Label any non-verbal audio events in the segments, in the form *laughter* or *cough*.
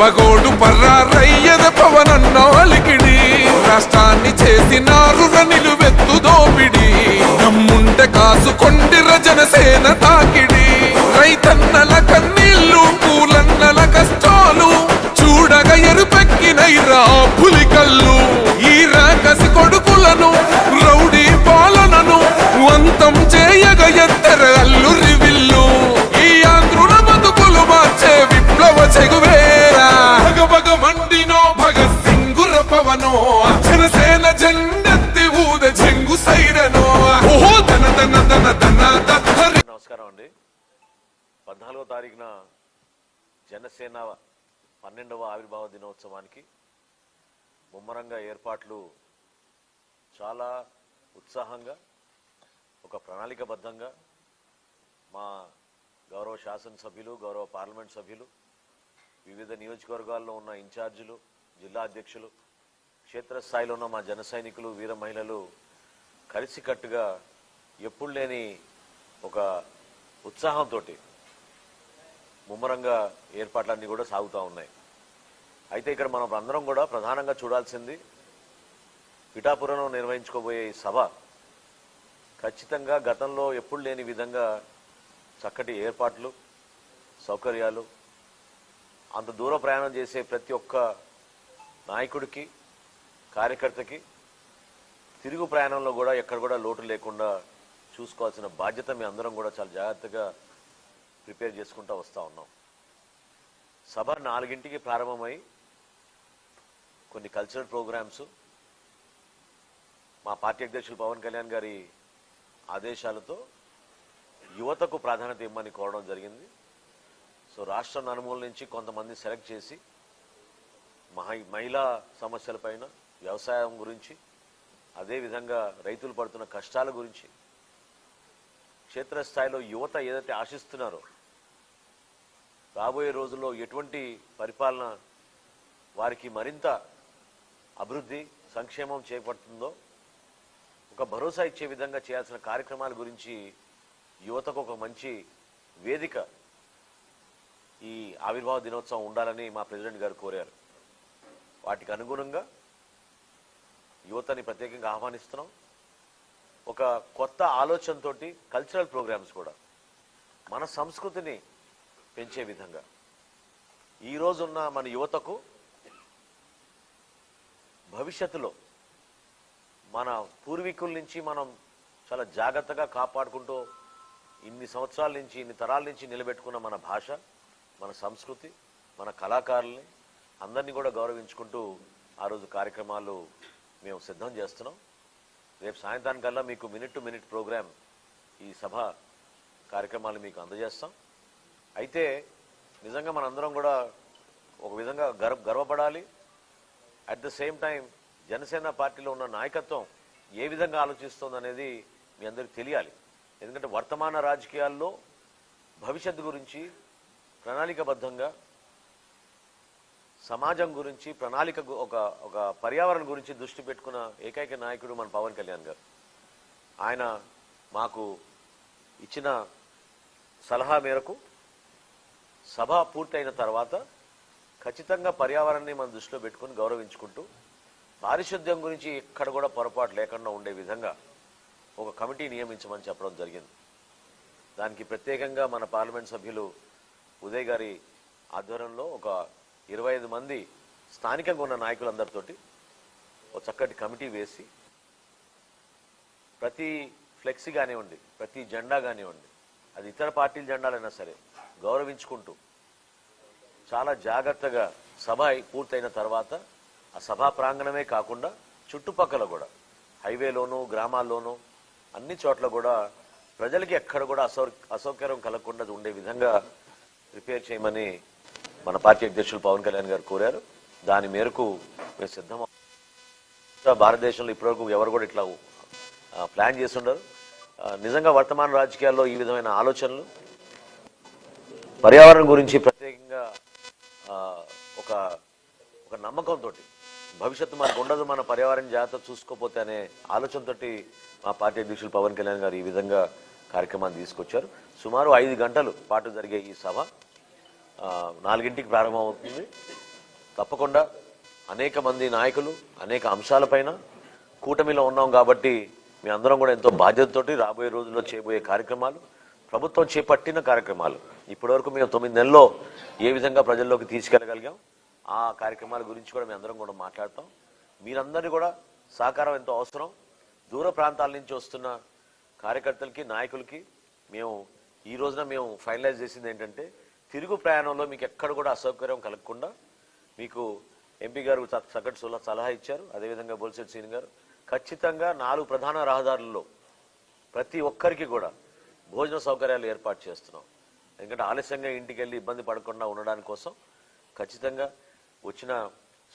పగోడు పర్రారయ్యద పవనన్న అలికిడి. రాష్ట్రాన్ని చేసినారు నిలువెత్తు దోపిడి. నమ్ముంట కాసుకొండిర జనసేన తాకిడి. రైతన్నల కన్నీళ్ళు పూలన్నల కష్టాలు. చూడగ ఎరుపెక్కినైరా మహోత్సవానికి ముమ్మరంగా ఏర్పాట్లు చాలా ఉత్సాహంగా ఒక ప్రణాళికబద్ధంగా మా గౌరవ శాసనసభ్యులు గౌరవ పార్లమెంట్ సభ్యులు వివిధ నియోజకవర్గాల్లో ఉన్న ఇన్ఛార్జీలు జిల్లా అధ్యక్షులు క్షేత్రస్థాయిలో ఉన్న మా జన సైనికులు వీర మహిళలు కలిసికట్టుగా ఎప్పుడు లేని ఒక ఉత్సాహంతో ముమ్మరంగా ఏర్పాట్లన్నీ కూడా సాగుతూ ఉన్నాయి. అయితే ఇక్కడ మనం అందరం కూడా ప్రధానంగా చూడాల్సింది పిఠాపురంలో నిర్వహించుకోబోయే ఈ సభ ఖచ్చితంగా గతంలో ఎప్పుడు లేని విధంగా చక్కటి ఏర్పాట్లు సౌకర్యాలు అంత దూర ప్రయాణం చేసే ప్రతి ఒక్క నాయకుడికి కార్యకర్తకి తిరుగు ప్రయాణంలో కూడా ఎక్కడ కూడా లోటు లేకుండా చూసుకోవాల్సిన బాధ్యత మీ అందరం కూడా చాలా జాగ్రత్తగా ప్రిపేర్ చేసుకుంటూ వస్తూ ఉన్నాం. సభ నాలుగింటికి ప్రారంభమై కొన్ని కల్చరల్ ప్రోగ్రామ్స్ మా పార్టీ అధ్యక్షులు పవన్ కళ్యాణ్ గారి ఆదేశాలతో యువతకు ప్రాధాన్యత ఇవ్వమని కోరడం జరిగింది. సో రాష్ట్రం నలుమూల నుంచి కొంతమంది సెలెక్ట్ చేసి మహి మహిళా సమస్యలపైన వ్యవసాయం గురించి అదేవిధంగా రైతులు పడుతున్న కష్టాల గురించి క్షేత్రస్థాయిలో యువత ఏదైతే ఆశిస్తున్నారో రాబోయే రోజుల్లో ఎటువంటి పరిపాలన వారికి మరింత అభివృద్ధి సంక్షేమం చేపడుతుందో ఒక భరోసా ఇచ్చే విధంగా చేయాల్సిన కార్యక్రమాల గురించి యువతకు ఒక మంచి వేదిక ఈ ఆవిర్భావ దినోత్సవం ఉండాలని మా ప్రెసిడెంట్ గారు కోరారు. వాటికి అనుగుణంగా యువతని ప్రత్యేకంగా ఆహ్వానిస్తున్నాం. ఒక కొత్త ఆలోచనతోటి కల్చరల్ ప్రోగ్రామ్స్ కూడా మన సంస్కృతిని పెంచే విధంగా. ఈ రోజున్న మన యువతకు భవిష్యత్తులో మన పూర్వీకుల నుంచి మనం చాలా జాగ్రత్తగా కాపాడుకుంటూ ఇన్ని సంవత్సరాల నుంచి ఇన్ని తరాల నుంచి నిలబెట్టుకున్న మన భాష మన సంస్కృతి మన కళాకారుల్ని అందరినీ కూడా గౌరవించుకుంటూ ఆ రోజు కార్యక్రమాలు మేము సిద్ధం చేస్తున్నాం. రేపు సాయంత్రానికల్లా మీకు మినిట్ టు మినిట్ ప్రోగ్రామ్ ఈ సభ కార్యక్రమాలు మీకు అందజేస్తాం. అయితే నిజంగా మనందరం కూడా ఒక విధంగా గర్వ గర్వపడాలి. At the same time Janasena పార్టీలో ఉన్న నాయకత్వం ఏ విధంగా ఆలోచిస్తోందనేది మీ అందరికి తెలియాలి. ఎందుకంటే వర్తమాన రాజకీయాల్లో భవిష్యత్తు గురించి ప్రణాళికబద్ధంగా సమాజం గురించి ప్రణాళిక ఒక ఒక పర్యావరణం గురించి దృష్టి పెట్టుకున్న ఏకైక నాయకుడు మన పవన్ కళ్యాణ్ గారు. ఆయన మాకు ఇచ్చిన సలహా మేరకు సభ పూర్తయిన తర్వాత ఖచ్చితంగా పర్యావరణాన్ని మనం దృష్టిలో పెట్టుకుని గౌరవించుకుంటూ పారిశుద్ధ్యం గురించి ఎక్కడ కూడా పొరపాటు లేకుండా ఉండే విధంగా ఒక కమిటీ నియమించమని చెప్పడం జరిగింది. దానికి ప్రత్యేకంగా మన పార్లమెంట్ సభ్యులు ఉదయ్ గారి ఆధ్వర్యంలో ఒక ఇరవై ఐదు మంది స్థానికంగా ఉన్న నాయకులందరితోటి ఒక చక్కటి కమిటీ వేసి ప్రతి ఫ్లెక్సీ కానివ్వండి ప్రతి జెండా కానివ్వండి అది ఇతర పార్టీల జెండాలైనా సరే గౌరవించుకుంటూ చాలా జాగ్రత్తగా సభ పూర్తయిన తర్వాత ఆ సభా ప్రాంగణమే కాకుండా చుట్టుపక్కల కూడా హైవేలోను గ్రామాల్లోనూ అన్ని చోట్ల కూడా ప్రజలకి ఎక్కడ కూడా అసౌ అసౌకర్యం కలగకుండా ఉండే విధంగా ప్రిపేర్ చేయమని మన పార్టీ అధ్యక్షులు పవన్ కళ్యాణ్ గారు కోరారు. దాని మేరకు మేము సిద్ధం భారతదేశంలో ఇప్పటివరకు ఎవరు కూడా ఇట్లా ప్లాన్ చేస్తుండరు. నిజంగా వర్తమాన రాజకీయాల్లో ఈ విధమైన ఆలోచనలు పర్యావరణం గురించి నమ్మకంతో భవిష్యత్తు మనకు ఉండదు మన పర్యావరణ జాగ్రత్త చూసుకోపోతే అనే ఆలోచనతోటి మా పార్టీ అధ్యక్షులు పవన్ కళ్యాణ్ గారు ఈ విధంగా కార్యక్రమాన్ని తీసుకొచ్చారు. సుమారు ఐదు గంటలు పాటు జరిగే ఈ సభ నాలుగింటికి ప్రారంభమవుతుంది. తప్పకుండా అనేక మంది నాయకులు అనేక అంశాలపైన కూటమిలో ఉన్నాం కాబట్టి మీ అందరం కూడా ఎంతో బాధ్యతతోటి రాబోయే రోజుల్లో చేయబోయే కార్యక్రమాలు ప్రభుత్వం చేపట్టిన కార్యక్రమాలు. ఇప్పటివరకు మేము తొమ్మిది నెలల్లో ఏ విధంగా ప్రజల్లోకి తీసుకెళ్ళగలిగాం ఆ కార్యక్రమాల గురించి కూడా మేము అందరం కూడా మాట్లాడతాం. మీరందరినీ కూడా సహకారం ఎంతో అవసరం. దూర ప్రాంతాల నుంచి వస్తున్న కార్యకర్తలకి నాయకులకి మేము ఈ రోజున మేము ఫైనలైజ్ చేసింది ఏంటంటే తిరుగు ప్రయాణంలో మీకు ఎక్కడ కూడా అసౌకర్యం కలగకుండా మీకు ఎంపీ గారు సగటు సలహా ఇచ్చారు. అదేవిధంగా బొల్సెట్ సీని గారు ఖచ్చితంగా నాలుగు ప్రధాన రహదారుల్లో ప్రతి ఒక్కరికి కూడా భోజన సౌకర్యాలు ఏర్పాటు చేస్తున్నాం. ఎందుకంటే ఆలస్యంగా ఇంటికి వెళ్ళి ఇబ్బంది పడకుండా ఉండడానికి కోసం ఖచ్చితంగా వచ్చిన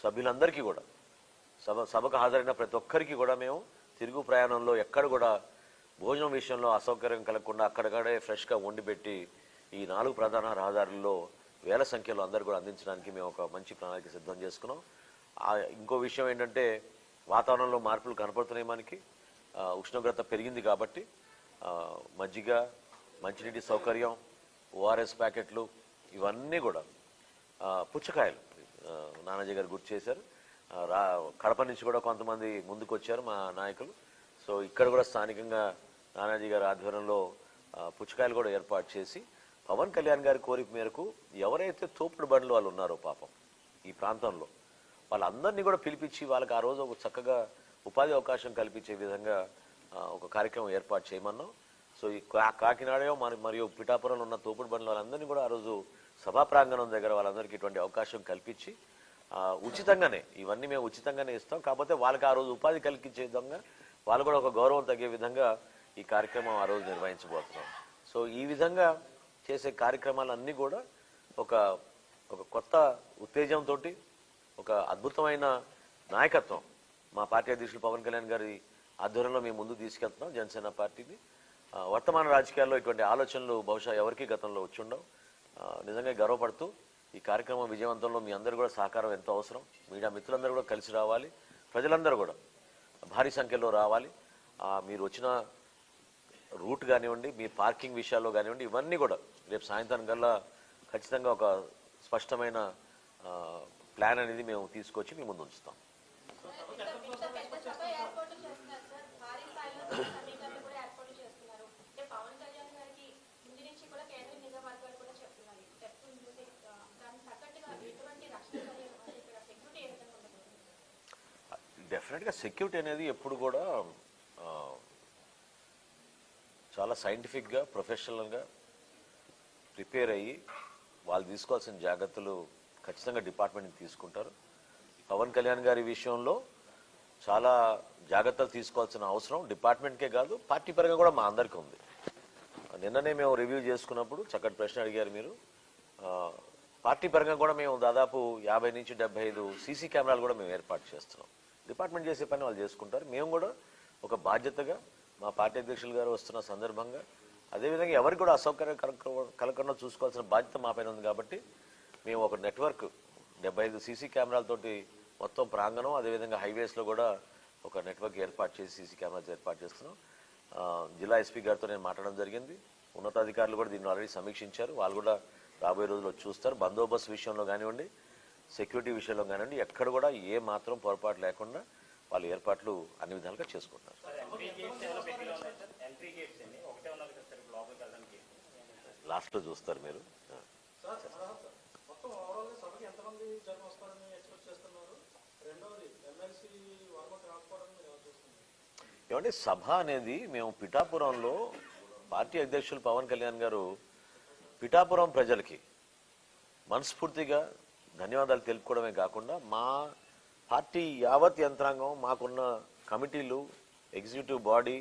సభ్యులందరికీ కూడా సభ సభకు హాజరైన ప్రతి ఒక్కరికి కూడా మేము తిరుగు ప్రయాణంలో ఎక్కడ కూడా భోజనం విషయంలో అసౌకర్యం కలగకుండా అక్కడక్కడే ఫ్రెష్గా వండి పెట్టి ఈ నాలుగు ప్రధాన రహదారుల్లో వేల సంఖ్యలో అందరు కూడా అందించడానికి మేము ఒక మంచి ప్రణాళిక సిద్ధం చేసుకున్నాం. ఇంకో విషయం ఏంటంటే వాతావరణంలో మార్పులు కనపడుతున్నాయి మనకి. ఉష్ణోగ్రత పెరిగింది కాబట్టి మజ్జిగ మంచినీటి సౌకర్యం ఓఆర్ఎస్ ప్యాకెట్లు ఇవన్నీ కూడా పుచ్చకాయలు నానాజీ గారు గుర్తు చేశారు. రా కడప నుంచి కూడా కొంతమంది ముందుకు వచ్చారు మా నాయకులు. సో ఇక్కడ కూడా స్థానికంగా నానాజీ గారి ఆధ్వర్యంలో పుచ్చకాయలు కూడా ఏర్పాటు చేసి పవన్ కళ్యాణ్ గారి కోరిక మేరకు ఎవరైతే తోపుడు బండ్లు వాళ్ళు ఉన్నారో పాపం ఈ ప్రాంతంలో వాళ్ళందరినీ కూడా పిలిపించి వాళ్ళకి ఆ రోజు ఒక చక్కగా ఉపాధి అవకాశం కల్పించే విధంగా ఒక కార్యక్రమం ఏర్పాటు చేయమన్నాం. సో ఈ కా- కాకినాడ మరి మరియు పిఠాపురంలో ఉన్న తోపుడు బండ్ల వాళ్ళందరినీ కూడా ఆ రోజు సభా ప్రాంగణం దగ్గర వాళ్ళందరికీ ఇటువంటి అవకాశం కల్పించి ఉచితంగానే ఇవన్నీ మేము ఉచితంగానే ఇస్తాం. కాకపోతే వాళ్ళకి ఆ రోజు ఉపాధి కల్పించే విధంగా వాళ్ళు కూడా ఒక గౌరవం తగ్గే విధంగా ఈ కార్యక్రమం ఆ రోజు నిర్వహించబోతున్నాం. సో ఈ విధంగా చేసే కార్యక్రమాలన్నీ కూడా ఒక ఒక కొత్త ఉత్తేజంతో ఒక అద్భుతమైన నాయకత్వం మా పార్టీ అధ్యక్షులు పవన్ కళ్యాణ్ గారి ఆధ్వర్యంలో మేము ముందు తీసుకెళ్తున్నాం జనసేన పార్టీని. వర్తమాన రాజకీయాల్లో ఇటువంటి ఆలోచనలు బహుశా ఎవరికీ గతంలో వచ్చి ఉండవు నిజంగా గర్వపడుతూ ఈ కార్యక్రమం విజయవంతంలో మీ అందరూ కూడా సహకారం ఎంతో అవసరం. మీడియా మిత్రులందరూ కూడా కలిసి రావాలి. ప్రజలందరూ కూడా భారీ సంఖ్యలో రావాలి. మీరు వచ్చిన రూట్ కానివ్వండి మీ పార్కింగ్ విషయాల్లో కానివ్వండి ఇవన్నీ కూడా రేపు సాయంత్రం కల్లా ఖచ్చితంగా ఒక స్పష్టమైన ప్లాన్ అనేది మేము తీసుకొచ్చి మీ ముందు ఉంచుతాం ఇంత పెద్ద సభ ఏర్పాటు చేస్తున్నారు సార్ భారీ స్థాయిలో సమీకరణలు కూడా ఏర్పాటు చేస్తున్నారు అంటే పవన్ కళ్యాణ్ గారికి ముందు నుంచి కూడా కేంద్ర నిఘా వర్గాలు కూడా చెప్తున్నారు స్టెప్ చూసి ఆ, దానికి తగ్గట్టుగా ఎటువంటి రక్షణ చర్యలు అంటే ఇక్కడ సెక్యూరిటీ ఏ విధంగా ఉండబోతుంది డెఫినెట్గా సెక్యూరిటీ అనేది ఎప్పుడు కూడా చాలా సైంటిఫిక్గా ప్రొఫెషనల్గా ప్రిపేర్ అయ్యి వాళ్ళు తీసుకోవాల్సిన జాగ్రత్తలు ఖచ్చితంగా డిపార్ట్మెంట్ తీసుకుంటారు. పవన్ కళ్యాణ్ గారి విషయంలో చాలా జాగ్రత్తలు తీసుకోవాల్సిన అవసరం. డిపార్ట్మెంట్కే కాదు పార్టీ పరంగా కూడా మా అందరికీ ఉంది. నిన్ననే మేము రివ్యూ చేసుకున్నప్పుడు చక్కటి ప్రశ్న అడిగారు మీరు. పార్టీ పరంగా కూడా మేము దాదాపు యాభై నుంచి డెబ్బై ఐదు సీసీ కెమెరాలు కూడా మేము ఏర్పాటు చేస్తున్నాం. డిపార్ట్మెంట్ చేసే పని వాళ్ళు చేసుకుంటారు. మేము కూడా ఒక బాధ్యతగా మా పార్టీ అధ్యక్షులు గారు వస్తున్న సందర్భంగా అదేవిధంగా ఎవరికి కూడా అసౌకర్యం కలగకుండా చూసుకోవాల్సిన బాధ్యత మా పైన ఉంది కాబట్టి మేము ఒక నెట్వర్క్ డెబ్బై ఐదు సీసీ కెమెరాలతోటి మొత్తం ప్రాంగణం అదేవిధంగా హైవేస్లో కూడా ఒక నెట్వర్క్ ఏర్పాటు చేసి సీసీ కెమెరాస్ ఏర్పాటు చేస్తున్నాం. జిల్లా ఎస్పీ గారితో నేను మాట్లాడడం జరిగింది. ఉన్నతాధికారులు కూడా దీన్ని ఆల్రెడీ సమీక్షించారు. వాళ్ళు కూడా రాబోయే రోజుల్లో చూస్తారు. బందోబస్తు విషయంలో కానివ్వండి సెక్యూరిటీ విషయంలో కానివ్వండి ఎక్కడ కూడా ఏ మాత్రం పొరపాటు లేకుండా వాళ్ళు ఏర్పాట్లు అన్ని విధాలుగా చేసుకుంటున్నారు. లాస్ట్లో చూస్తారు మీరు. ఏమంటే సభ అనేది మేము పిఠాపురంలో పార్టీ అధ్యక్షులు పవన్ కళ్యాణ్ గారు పిఠాపురం ప్రజలకి మనస్ఫూర్తిగా ధన్యవాదాలు తెలుపుకోవడమే కాకుండా మా పార్టీ యావత్ యంత్రాంగం మాకున్న కమిటీలు ఎగ్జిక్యూటివ్ బాడీ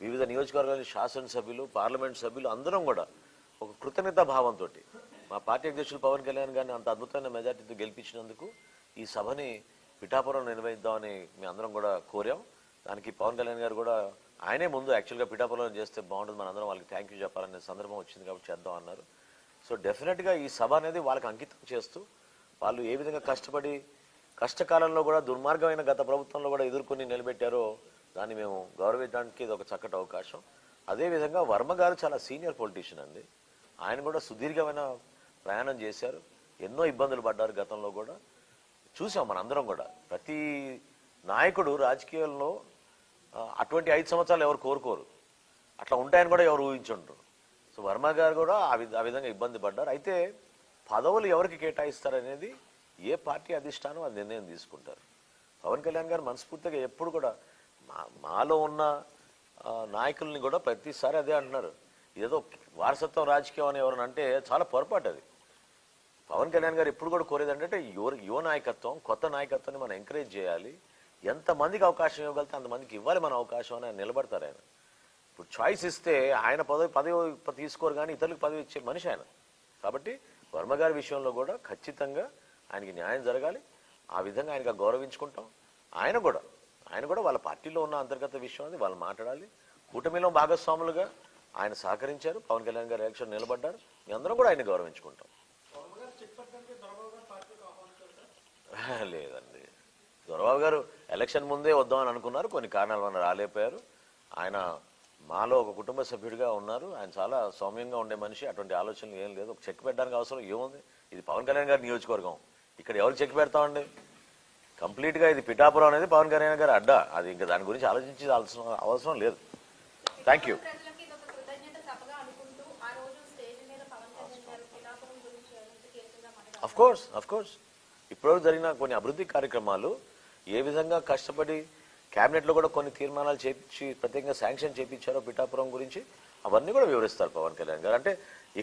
వివిధ నియోజకవర్గాల శాసనసభ్యులు పార్లమెంట్ సభ్యులు అందరం కూడా ఒక కృతజ్ఞతా భావంతో మా పార్టీ అధ్యక్షులు పవన్ కళ్యాణ్ గారిని అంత అద్భుతమైన మెజార్టీతో గెలిపించినందుకు ఈ సభని పిఠాపురం నిర్వహిద్దామని మీ అందరం కూడా కోరాం. దానికి పవన్ కళ్యాణ్ గారు కూడా ఆయనే ముందు యాక్చువల్గా పిఠాపురం చేస్తే బాగుంటుంది. మనందరం వాళ్ళకి థ్యాంక్ యూ చెప్పాలనే సందర్భం వచ్చింది కాబట్టి చేద్దాం అన్నారు. సో డెఫినెట్గా ఈ సభ అనేది వాళ్ళకి అంకితం చేస్తూ వాళ్ళు ఏ విధంగా కష్టపడి కష్టకాలంలో కూడా దుర్మార్గమైన గత ప్రభుత్వంలో కూడా ఎదుర్కొని నిలబెట్టారో దాన్ని మేము గౌరవించడానికి ఇది ఒక చక్కటి అవకాశం. అదేవిధంగా వర్మ గారు చాలా సీనియర్ పొలిటీషియన్ అండి. ఆయన కూడా సుదీర్ఘమైన ప్రయాణం చేశారు. ఎన్నో ఇబ్బందులు పడ్డారు గతంలో కూడా. చూసాం మన అందరం కూడా. ప్రతి నాయకుడు రాజకీయాల్లో అటువంటి ఐదు సంవత్సరాలు ఎవరు కోరుకోరు. అట్లా ఉంటాయని కూడా ఎవరు ఊహించుంటారు సో వర్మ గారు కూడా ఆ ఆ విధంగా ఇబ్బంది పడ్డారు. అయితే పదవులు ఎవరికి కేటాయిస్తారనేది ఏ పార్టీ అధిష్టానం అది నిర్ణయం తీసుకుంటారు. పవన్ కళ్యాణ్ గారు మనస్ఫూర్తిగా ఎప్పుడు కూడా మా మాలో ఉన్న నాయకుల్ని కూడా ప్రతిసారి అదే అంటున్నారు. ఏదో వారసత్వం రాజకీయం అని ఎవరైనా అంటే చాలా పొరపాటు అది. పవన్ కళ్యాణ్ గారు ఎప్పుడు కూడా కోరేది అంటే యువ యువ నాయకత్వం కొత్త నాయకత్వాన్ని మనం ఎంకరేజ్ చేయాలి. ఎంతమందికి అవకాశం ఇవ్వగలితే అంతమందికి ఇవ్వాలి మన అవకాశం అని నిలబడతారు ఆయన. ఇప్పుడు చాయిస్ ఇస్తే ఆయన పదవి పదవి తీసుకోరు కానీ ఇతరులకు పదవి ఇచ్చే మనిషి ఆయన. కాబట్టి వర్మ గారి విషయంలో కూడా ఖచ్చితంగా ఆయనకి న్యాయం జరగాలి. ఆ విధంగా ఆయనగా గౌరవించుకుంటాం. ఆయన కూడా ఆయన కూడా వాళ్ళ పార్టీలో ఉన్న అంతర్గత విషయం అది వాళ్ళు మాట్లాడాలి. కూటమిలో భాగస్వాములుగా ఆయన సహకరించారు. పవన్ కళ్యాణ్ గారు ఎలక్షన్ నిలబడ్డారు. మీ అందరం కూడా ఆయన గౌరవించుకుంటాం. *laughs* లేదండి. దొరబాబు గారు ఎలక్షన్ ముందే వద్దామని అనుకున్నారు. కొన్ని కారణాల వల్ల రాలేకపోయారు. ఆయన మాలో ఒక కుటుంబ సభ్యుడిగా ఉన్నారు. ఆయన చాలా సౌమ్యంగా ఉండే మనిషి. అటువంటి ఆలోచనలు ఏం లేదు. ఒక చెక్ పెట్టడానికి అవసరం ఏముంది? ఇది పవన్ కళ్యాణ్ గారి నియోజకవర్గం. ఇక్కడ ఎవరు చెక్ పెడతామండి? కంప్లీట్గా ఇది పిఠాపురం అనేది పవన్ కళ్యాణ్ గారి అడ్డా. అది ఇంకా దాని గురించి ఆలోచించి అవసరం లేదు. థ్యాంక్ యూ ప్రజలకి ఇది అఫ్ కోర్స్ అఫ్ కోర్స్ ఇప్పటివరకు జరిగిన కొన్ని అభివృద్ధి కార్యక్రమాలు ఏ విధంగా కష్టపడి క్యాబినెట్లో కూడా కొన్ని తీర్మానాలు చేపించి ప్రత్యేకంగా శాంక్షన్ చేపించారు పిఠాపురం గురించి అవన్నీ కూడా వివరిస్తారు పవన్ కళ్యాణ్ గారు. అంటే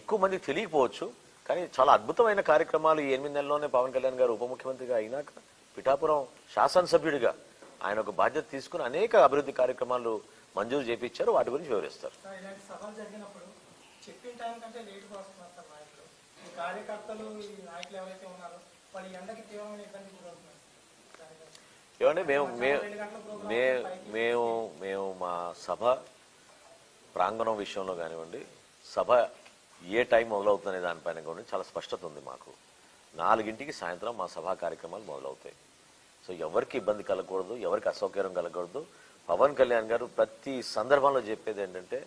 ఎక్కువ మందికి తెలియకపోవచ్చు కానీ చాలా అద్భుతమైన కార్యక్రమాలు ఈ ఎనిమిది నెలల్లోనే పవన్ కళ్యాణ్ గారు ఉప ముఖ్యమంత్రిగా అయినాక పిఠాపురం శాసనసభ్యుడిగా ఆయన ఒక బాధ్యత తీసుకుని అనేక అభివృద్ధి కార్యక్రమాలు మంజూరు చేపించారు వాటి గురించి వివరిస్తారు. కార్యకర్తలు నాయకులు ఎవరైతే ఉన్నారో వాళ్ళు ఎండకి తీవ్రమైన ఇబ్బంది గురవుతున్నారు. ఏమండి? ఏమంటే మేము మేము మే- మేము మేము మా సభ ప్రాంగణం విషయంలో కానివ్వండి సభ ఏ టైం మొదలవుతుందనే దానిపైన కూడా చాలా స్పష్టత ఉంది మాకు. నాలుగింటికి సాయంత్రం మా సభా కార్యక్రమాలు మొదలవుతాయి. సో ఎవరికి ఇబ్బంది కలగకూడదు ఎవరికి అసౌకర్యం కలగకూడదు. పవన్ కళ్యాణ్ గారు ప్రతి సందర్భంలో చెప్పేది ఏంటంటే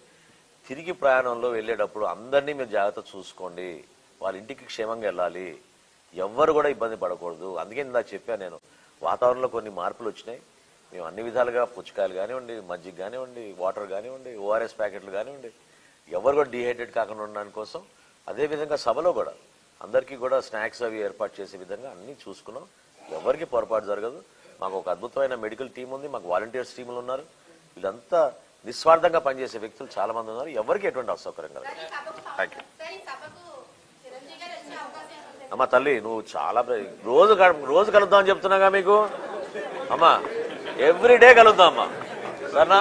తిరిగి ప్రయాణంలో వెళ్ళేటప్పుడు అందరినీ మీరు జాగ్రత్త చూసుకోండి. వాళ్ళ ఇంటికి క్షేమంగా వెళ్ళాలి. ఎవ్వరు కూడా ఇబ్బంది పడకూడదు. అందుకే ఇందా చెప్పాను నేను. వాతావరణంలో కొన్ని మార్పులు వచ్చినాయి. మేము అన్ని విధాలుగా పుచ్చకాయలు కానివ్వండి మజ్జిగ కానివ్వండి వాటర్ కానివ్వండి ఓఆర్ఎస్ ప్యాకెట్లు కానివ్వండి ఎవరు కూడా డిహైడ్రేట్ కాకుండా ఉండడానికి కోసం అదేవిధంగా సభలో కూడా అందరికీ కూడా స్నాక్స్ అవి ఏర్పాటు చేసే విధంగా అన్నీ చూసుకున్నాం. ఎవరికి పొరపాటు జరగదు. మాకు ఒక అద్భుతమైన మెడికల్ టీం ఉంది. మాకు వాలంటీర్స్ టీములు ఉన్నారు. వీళ్ళంతా నిస్వార్థంగా పనిచేసే వ్యక్తులు చాలా మంది ఉన్నారు. ఎవరికి ఎటువంటి అసౌకర్యం కలగదు. థ్యాంక్ యూ సార్ ఈ సభకు చిరంజీవి గారు వచ్చే అవకాశం ఏముంది అమ్మ తల్లి నువ్వు చాలా రోజు రోజు కలుద్దాం అని చెప్తున్నాగా మీకు? అమ్మా ఎవ్రీడే కలుద్దాం అమ్మా. సరేనా?